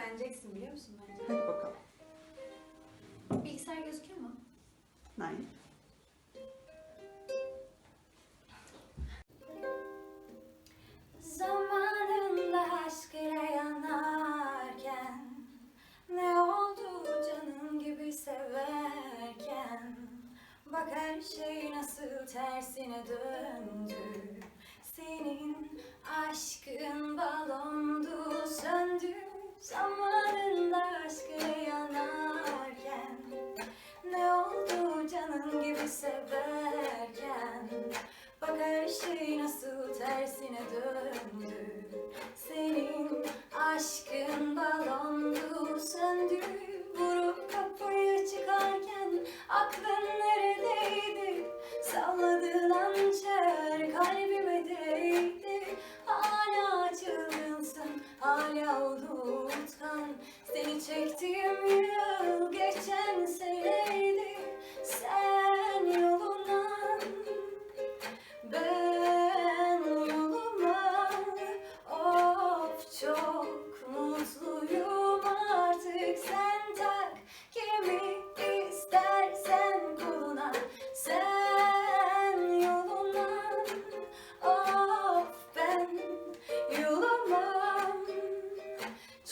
beğeneceksin biliyor musun bence? Hadi bakalım. Bilgisayar gözüküyor mu? Nein. Zamanında aşk ile yanarken Ne oldu canım gibi severken Bak her şey nasıl tersine döndü Senin aşkın aklın neredeydi? Salladığın hançer kalbime değdi. Hala çılgınsın hala unutkan Seni çektiğim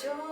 좀